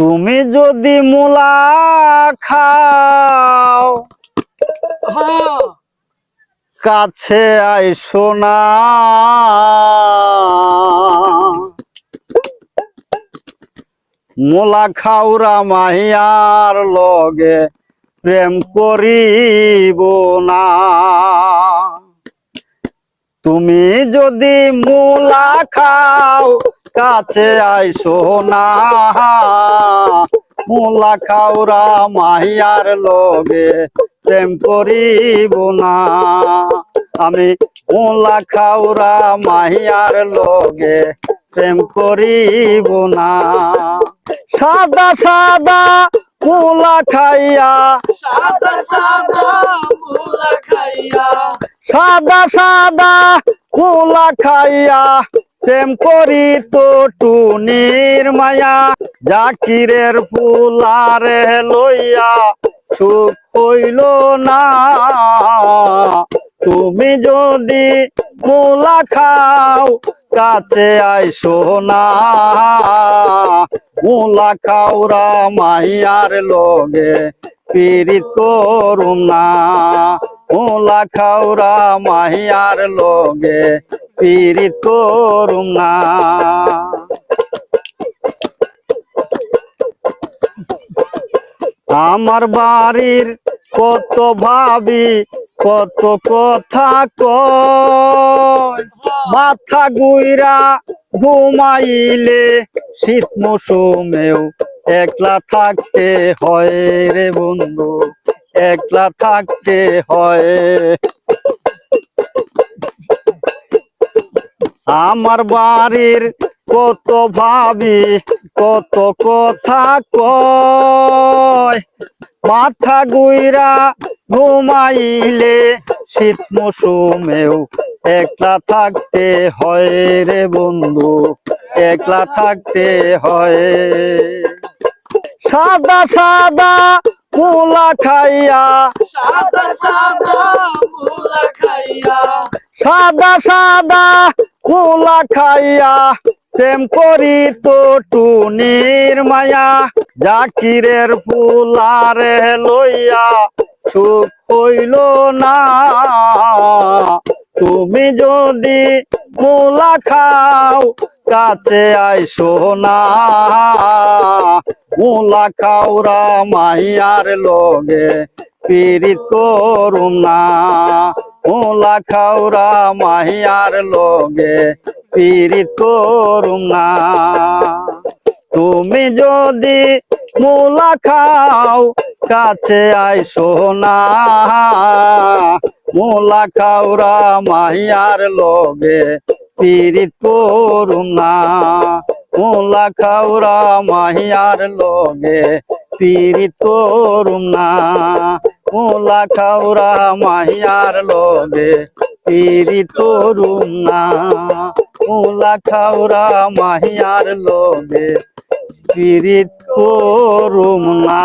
তুমি যদি মূলা খাও কাছে আইসো না। মোলা খাউরা মাহিয়ার লগে প্রেম করিব না। তুমি যদি মূলা খাও, কাছে আইসো না। মূলা খাউরা মাহিয়ার লগে প্রেম করিব না। আমি মূলা খাউরা মাহিয়ার লগে প্রেম করিব না। সাদা সাদা মূলা খাইয়া। সাদা সাদা মুলা খাইয়া। সাদা সাদা মূলা খাইয়া। প্রেম করি তো টুনির মায়া। জাকিরের ফুলারে লইয়া সুখ হইল না। তুমি যদি মূলা খাও কাছে আইসো না। মূলা খাওরা মাইয়ার লগে পীড়িত করুম না। মূলা খাওরা মাহিয়ার লগে পীড়িত করুম না। আমার বাড়ির কত ভাবি, কত কথা কয়। মাথা গুইরা ঘুমাইলে শীত মৌসুমেও একলা থাকতে হয় রে বন্ধু, একলা থাকতে হয়। আমার বাড়ির কত ভাবি, কত কথা কয়। মাথা গুইরা ঘুমাইলে শীত মৌসুমেও একলা থাকতে হয় রে বন্ধু একলা থাকতে হয়। সাদা সাদা মুলা খাইয়া। সাদা সাদা মুলা খাইয়া। সাদা সাদা মুলা খাইয়া। প্রেম করি তো টুনির মায়া। জাকিরের ফুলারে লইয়া সুখ হইল না। তুমি যদি মুলা খাও কাছে আইসো না। মুলা খাওরা মাইয়ার লগে পীড়িত করুম না। মুলা খাওরা মাহিয়ার লগে পীড়িত করুম না। তুমি যদি মুলা খাও, কাছে আইসো না। মুলা খাওরা মাহিয়ার লগে পীড়িত করুম না। মুলা খাওরা মাহিয়ার লগে পীড়িত করুম না। মুলা খাওরা মাহিয়ার লগে পীড়িত করুম না। মুলা খাওরা মাহিয়ার লগে পীড়িত করুম না।